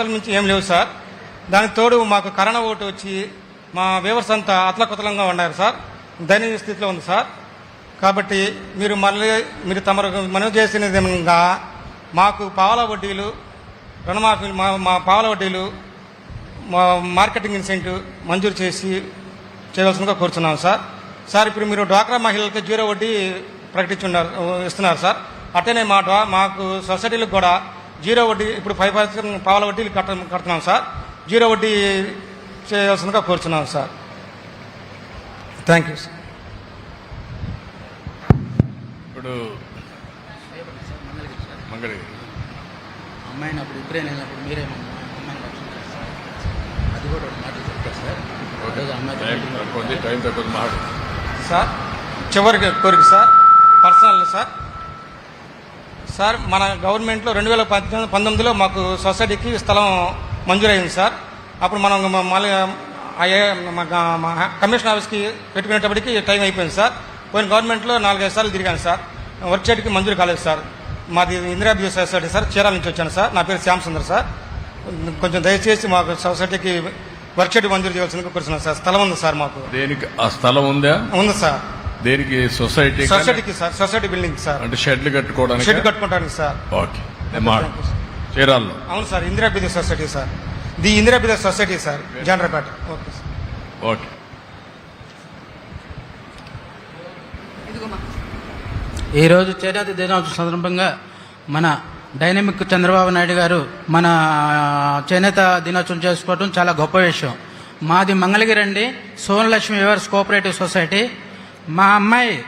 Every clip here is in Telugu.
కొత్తల నుంచి ఏం లేవు సార్. దానికి తోడు మాకు కరోనా ఓటు వచ్చి మా వేవర్స్ అంతా అతలకుతలంగా ఉన్నారు సార్. దయనీయ స్థితిలో ఉంది సార్. కాబట్టి మీరు మళ్ళీ మీరు తమరు మనవి చేసిన విధంగా మాకు పావల వడ్డీలు రుణమాఫీ మా మా పావల వడ్డీలు మా మార్కెటింగ్ ఇన్సెంటివ్ మంజూరు చేసి చేయవలసిందిగా కోరుతున్నాం సార్. సార్ ఇప్పుడు మీరు డ్వాక్రా మహిళలకు జీరో వడ్డీ ప్రకటించున్నారు ఇస్తున్నారు సార్. అట్టనే మా మాకు సొసైటీలకు కూడా జీరో వడ్డీ ఇప్పుడు ఫైవ్ పర్సెంట్ పావల వడ్డీలు కట్ట కడుతున్నాం సార్. జీరో వడ్డీ చేయవలసిందిగా కోరుతున్నాం సార్. Thank you sir. ఇప్పుడు మంగళగిరి అమ్మాయిని అప్పుడు ఉక్రెయిన్ వెళ్ళినప్పుడు మీరేమన్నా అమ్మాయిని అది కూడా మాట చెప్తారు సార్. టైం తక్కువ మాట సార్ చివరికి కోరిక సార్. Personal sir. సార్ మన గవర్నమెంట్లో రెండు వేల పద్దెనిమిది పంతొమ్మిదిలో మాకు సొసైటీకి స్థలం మంజూరైంది సార్. అప్పుడు మనం మళ్ళీ కమిషన్ ఆఫీస్కి పెట్టుకునేటప్పటికి టైం అయిపోయింది సార్. పోయిన గవర్నమెంట్లో నాలుగైదు సార్లు తిరిగాను సార్. వర్క్ షెడ్కి మంజూరు కాలేదు సార్. మాది ఇందిరాబ్యూ సొసైటీ సార్. చీరాల నుంచి వచ్చాను సార్. నా పేరు శ్యామ్ సుందర్ సార్. కొంచెం దయచేసి మాకు సొసైటీకి వర్క్ షెడ్ మంజూరు చేయాల్సిందిగా కోరుతున్నాను సార్. స్థలం ఉంది సార్ మాకు. దేనికి? ఆ స్థలం ఉందా? ఉంది సార్. దేనికి సొసైటీ సొసైటీకి సార్ సొసైటీ బిల్డింగ్ సార్. అంటే షెడ్లు కట్టుకోవడానికి షెడ్ కట్టుకుంటానికి సార్. ఓకే చీరాల్లో. అవును sir Indira Bidar society sir. The Indira Bidar society sir Janarapeta okay. Sir okay ఈరోజు చేనేత దినోత్సవం సందర్భంగా మన డైనమిక్ చంద్రబాబు నాయుడు గారు మన చేనేత దినోత్సవం చేసుకోవడం చాలా గొప్ప విషయం. మాది మంగళగిరి అండి సోనలక్ష్మి వివర్స్ కోఆపరేటివ్ సొసైటీ. మా అమ్మాయి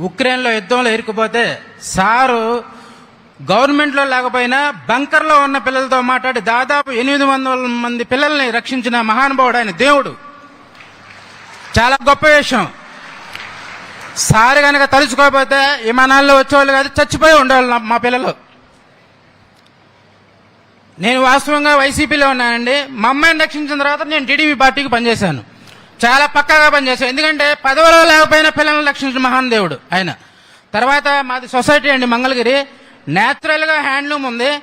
ఉక్రెయిన్లో యుద్ధంలో ఇరుక్కుపోతే సారు గవర్నమెంట్లో లేకపోయినా బంకర్లో ఉన్న పిల్లలతో మాట్లాడి దాదాపు ఎనిమిది వందల మంది పిల్లల్ని రక్షించిన మహానుభావుడు ఆయన దేవుడు. చాలా గొప్ప విషయం. సార్ కనుక తలుచుకోకపోతే విమానాల్లో వచ్చేవాళ్ళు కాదు చచ్చిపోయి ఉండేవాళ్ళు మా పిల్లలు. నేను వాస్తవంగా వైసీపీలో ఉన్నానండి. మా అమ్మాయిని రక్షించిన తర్వాత నేను టీడీపీ పార్టీకి పనిచేశాను. చాలా పక్కగా పనిచేశాను ఎందుకంటే పదవిలో లేకపోయినా పిల్లల్ని రక్షించిన మహాన్ దేవుడు ఆయన. తర్వాత మాది సొసైటీ అండి మంగళగిరి. న్యాచురల్గా హ్యాండ్లూమ్ ఉంది.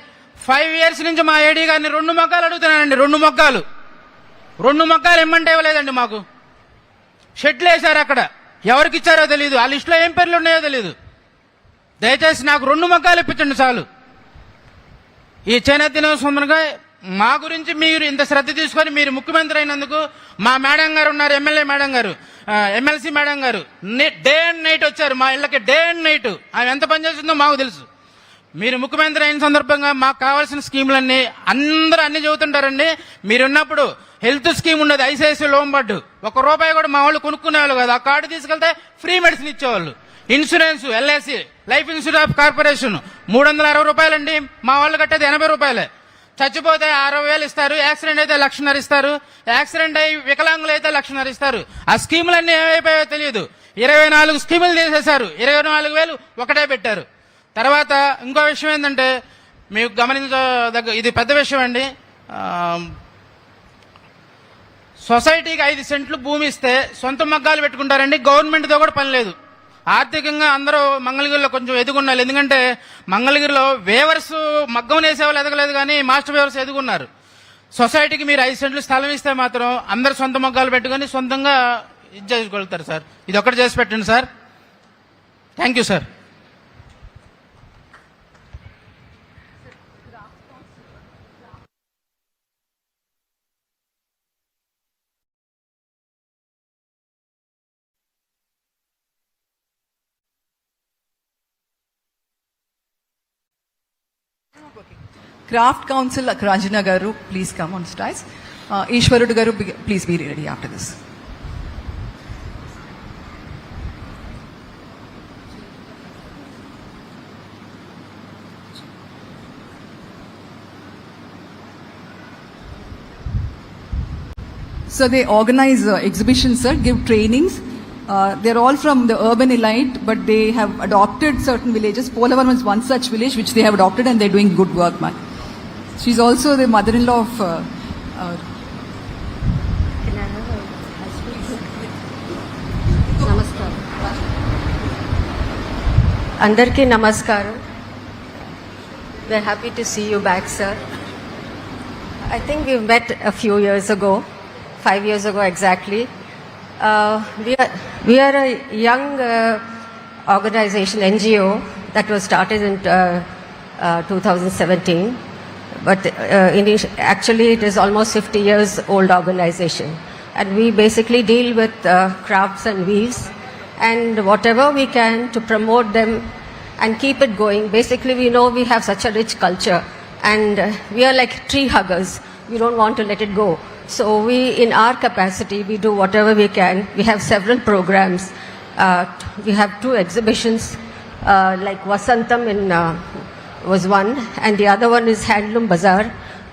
ఫైవ్ ఇయర్స్ నుంచి మా ఏడీ గారిని రెండు మొగ్గాలు అడుగుతున్నానండి. రెండు మొగ్గాలు. రెండు మొగ్గాలు ఇమ్మంటే ఇవ్వలేదండి మాకు. షెడ్లు వేశారు అక్కడ. ఎవరికి ఇచ్చారో తెలియదు ఆ లిస్టులో ఏం పేర్లు ఉన్నాయో తెలియదు దయచేసి నాకు రెండు మగ్గాలు ఇప్పించండి చాలు. ఈ చేనేత దినోత్సవంగా మా గురించి మీరు ఇంత శ్రద్ధ తీసుకొని మీరు ముఖ్యమంత్రి అయినందుకు మా మేడం గారు ఉన్నారు ఎమ్మెల్యే మేడం గారు ఎమ్మెల్సీ మేడం గారు. డే అండ్ నైట్ వచ్చారు మా ఇళ్ళకి డే అండ్ నైట్. ఆమె ఎంత పనిచేస్తుందో మాకు తెలుసు. మీరు ముఖ్యమంత్రి అయిన సందర్భంగా మాకు కావాల్సిన స్కీములన్నీ అందరూ అన్ని చెబుతుంటారండి. మీరున్నప్పుడు హెల్త్ స్కీమ్ ఉండదు ఐసిఐసి లోన్ బడ్డు ఒక రూపాయి కూడా మా వాళ్ళు కొనుక్కునేవాళ్ళు కదా. ఆ కార్డు తీసుకెళ్తే ఫ్రీ మెడిసిన్ ఇచ్చేవాళ్ళు. Insurance LIC life insurance corporation మూడు వందల అరవై రూపాయలండి. మా వాళ్ళు కట్టేది ఎనభై రూపాయలే. చచ్చిపోతే అరవై వేలు ఇస్తారు యాక్సిడెంట్ అయితే లక్షన్నర ఇస్తారు యాక్సిడెంట్ అయి వికలాంగులు అయితే లక్షన్నర ఇస్తారు. ఆ స్కీములన్నీ ఏమైపోయాయో తెలియదు. ఇరవై నాలుగు స్కీములు తీసేశారు. ఇరవై నాలుగు వేలు ఒకటే పెట్టారు. తర్వాత ఇంకో విషయం ఏంటంటే మీకు గమనించదగ్గ ఇది పెద్ద విషయం అండి. సొసైటీకి ఐదు సెంట్లు భూమి ఇస్తే సొంత మగ్గాలు పెట్టుకుంటారండి. గవర్నమెంట్తో కూడా పని లేదు. ఆర్థికంగా అందరూ మంగళగిరిలో కొంచెం ఎదుగున్నారు. ఎందుకంటే మంగళగిరిలో వేవర్స్ మగ్గం వేసేవాళ్ళు ఎదగలేదు కానీ మాస్టర్ వేవర్స్ ఎదుగున్నారు. సొసైటీకి మీరు ఐదు సెంట్లు స్థలం ఇస్తే మాత్రం అందరు సొంత మగ్గాలు పెట్టుకొని సొంతంగా ఇది చేసుకోగలుగుతారు సార్. ఇది ఒక్కటి చేసి పెట్టండి sir. Thank you sir. Craft council Rajana గారు please come on stage Eshwarudu గారు please be ready after this So they organize uh, exhibitions, sir, give trainings, Uh, they're all from the urban elite, but they have adopted certain villages. Polavaram is one such village which they have adopted, and they're doing good work, man. She's also the mother-in-law of. Uh, uh, నమస్కారం అందరికీ నమస్కారం we happy to see you back sir I think we've met a few years ago, five years ago exactly. Uh, we, are, we are a young uh, organization, NGO, that was started in uh, uh, 2017. But uh, actually, it is almost 50 years old organization. And we basically deal with uh, crafts and weaves and whatever we can to promote them and keep it going. Basically, we know we have such a rich culture and uh, we are like tree huggers. We don't want to let it go. So we, in our capacity, we do whatever we can. We have several programs. Uh, we have two exhibitions, uh, like Vasantam in uh, was one, and the other one is Handloom Bazaar,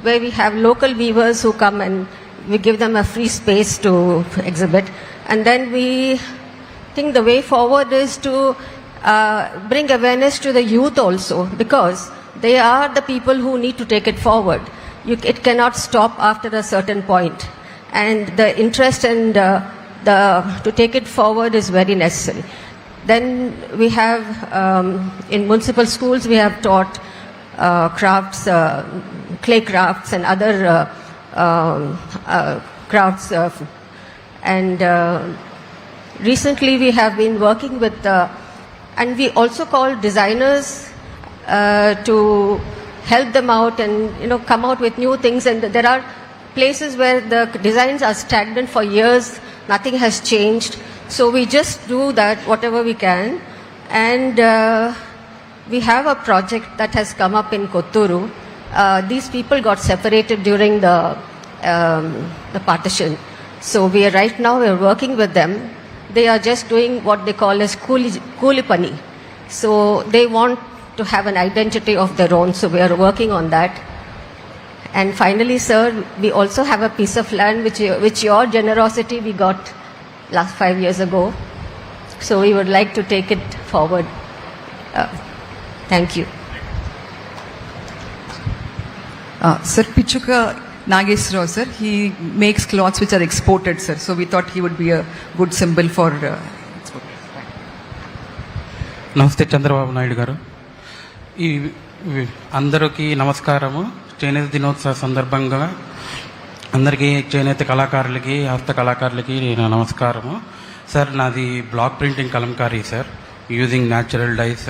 where we have local weavers who come and we give them a free space to exhibit. And then we think the way forward is to uh, bring awareness to the youth also, because they are the people who need to take it forward. You, it cannot stop after a certain point, and the interest and uh, the to take it forward is very necessary. Then we have um, in municipal schools we have taught uh, crafts, uh, clay crafts, and other uh, um, uh, crafts, and uh, recently we have been working with, and we also call designers to help them out and you know come out with new things. And there are places where the designs are stagnant for years, nothing has changed. So we just do that whatever we can, and uh, we have a project that has come up in Kotturu. Uh, these people got separated during the um, the partition. So we are right now we are working with them. They are just doing what they call as kuli, kulipani. So they want to have an identity of their own, so we are working on that. And finally, sir, we also have a piece of land which, which your generosity we got last five years ago. So we would like to take it forward. Uh, thank you. Uh, sir Pichuka Nagesrao, sir, he makes clothes which are exported, sir. So we thought he would be a good symbol for uh. Namaste Chandrababu Naidu ఈ అందరికీ నమస్కారము. చేనేత దినోత్సవ సందర్భంగా అందరికీ చేనేత కళాకారులకి హస్త కళాకారులకి నమస్కారము. సార్ నాది block printing kalamkari sir. Using natural dyes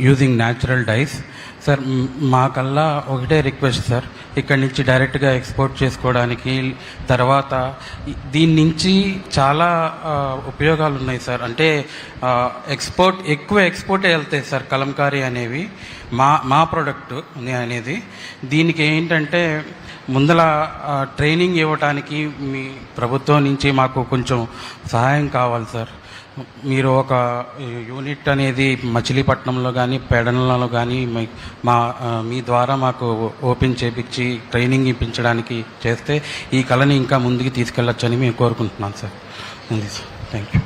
using natural dyes sir మాకల్లా ఒకటే రిక్వెస్ట్ సార్ ఇక్కడి నుంచి డైరెక్ట్గా ఎక్స్పోర్ట్ చేసుకోవడానికి తర్వాత దీని నుంచి చాలా ఉపయోగాలు ఉన్నాయి సార్ అంటే ఎక్స్పోర్ట్ ఎక్కువ ఎక్స్పోర్ట్ వెళ్తాయి సార్ కలంకారీ అనేవి. మా మా ప్రోడక్ట్ అనేది. దీనికి ఏంటంటే ముందల ట్రైనింగ్ ఇవ్వటానికి మీ ప్రభుత్వం నుంచి మాకు కొంచెం సహాయం కావాలి సార్ మీరు ఒక యూనిట్ అనేది మచిలీపట్నంలో కానీ పెడనలో కానీ మా మీ ద్వారా మాకు ఓపెన్ చేపించి ట్రైనింగ్ ఇప్పించడానికి చేస్తే ఈ కళని ఇంకా ముందుకు తీసుకెళ్ళొచ్చని మేము కోరుకుంటున్నాం సార్. ఉంది సార్. Thank you.